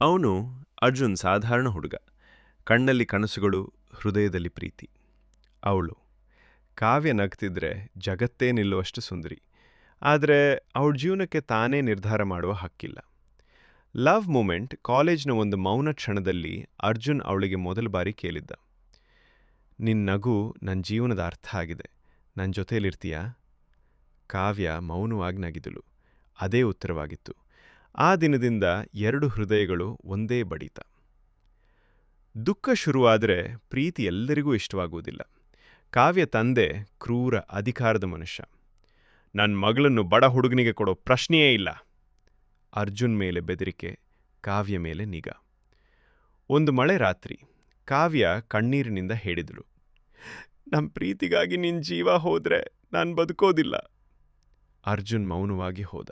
ಅವನು ಅರ್ಜುನ್ ಸಾಧಾರಣ ಹುಡುಗ. ಕಣ್ಣಲ್ಲಿ ಕನಸುಗಳು, ಹೃದಯದಲ್ಲಿ ಪ್ರೀತಿ. ಅವಳು, ಕಾವ್ಯ ನಗ್ತಿದ್ರೆ ಜಗತ್ತೇ ನಿಲ್ಲುವಷ್ಟು ಸುಂದರಿ. ಆದರೆ ಅವಳ ಜೀವನಕ್ಕೆ ತಾನೇ ನಿರ್ಧಾರ ಮಾಡುವ ಹಕ್ಕಿಲ್ಲ. ಲವ್ ಮೂಮೆಂಟ್ ಕಾಲೇಜ್ನ ಒಂದು ಮೌನ ಕ್ಷಣದಲ್ಲಿ ಅರ್ಜುನ್ ಅವಳಿಗೆ ಮೊದಲ ಬಾರಿ ಕೇಳಿದ್ದ. ನಿನ್ನ ನಗು ನನ್ನ ಜೀವನದ ಅರ್ಥ ಆಗಿದೆ. ನನ್ನ ಜೊತೆಯಲ್ಲಿರ್ತೀಯಾ ಕಾವ್ಯ ಮೌನವಾಗಿ ನಗಿದಳು. ಅದೇ ಉತ್ತರವಾಗಿತ್ತು. ಆ ದಿನದಿಂದ ಎರಡು ಹೃದಯಗಳು ಒಂದೇ ಬಡಿತ. ದುಃಖ ಶುರುವಾದರೆ ಪ್ರೀತಿ ಎಲ್ಲರಿಗೂ ಇಷ್ಟವಾಗುವುದಿಲ್ಲ. ಕಾವ್ಯ ತಂದೆ ಕ್ರೂರ ಅಧಿಕಾರದ ಮನುಷ್ಯ. ನನ್ನ ಮಗಳನ್ನು ಬಡ ಹುಡುಗನಿಗೆ ಕೊಡೋ ಪ್ರಶ್ನೆಯೇ ಇಲ್ಲ. ಅರ್ಜುನ್ ಮೇಲೆ ಬೆದರಿಕೆ, ಕಾವ್ಯ ಮೇಲೆ ನಿಗಾ. ಒಂದು ಮಳೆ ರಾತ್ರಿ, ಕಾವ್ಯ ಕಣ್ಣೀರಿನಿಂದ ಹೇಳಿದಳು ನಮ್ಮ ಪ್ರೀತಿಗಾಗಿ ನಿನ್ನ ಜೀವ ಹೋದರೆ ನಾನು ಬದುಕೋದಿಲ್ಲ. ಅರ್ಜುನ್ ಮೌನವಾಗಿ ಹೋದ.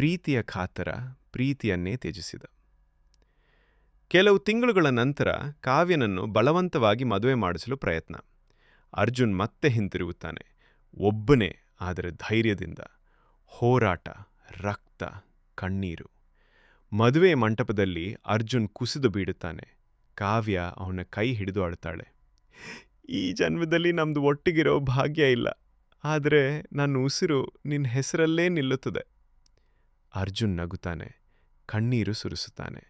ಪ್ರೀತಿಯ ಖಾತರ, ಪ್ರೀತಿಯನ್ನೇ ತ್ಯಜಿಸಿದ. ಕೆಲವು ತಿಂಗಳುಗಳ ನಂತರ ಕಾವ್ಯನನ್ನು ಬಲವಂತವಾಗಿ ಮದುವೆ ಮಾಡಿಸಲು ಪ್ರಯತ್ನ. ಅರ್ಜುನ್ ಮತ್ತೆ ಹಿಂತಿರುಗುತ್ತಾನೆ. ಒಬ್ಬನೇ, ಆದರೆ ಧೈರ್ಯದಿಂದ. ಹೋರಾಟ, ರಕ್ತ, ಕಣ್ಣೀರು. ಮದುವೆ ಮಂಟಪದಲ್ಲಿ ಅರ್ಜುನ್ ಕುಸಿದು ಬೀಡುತ್ತಾನೆ ಕಾವ್ಯ ಅವನ ಕೈ ಹಿಡಿದು ಆಡ್ತಾಳೆ ಈ ಜನ್ಮದಲ್ಲಿ ನಮ್ದು ಒಟ್ಟಿಗಿರೋ ಭಾಗ್ಯ ಇಲ್ಲ. ಆದರೆ ನನ್ನ ಉಸಿರು ನಿನ್ನ ಹೆಸರಲ್ಲೇ ನಿಲ್ಲುತ್ತದೆ. ಅರ್ಜುನ್ ನಗುತ್ತಾನೆ ಕಣ್ಣೀರು ಸುರಿಸುತ್ತಾನೆ.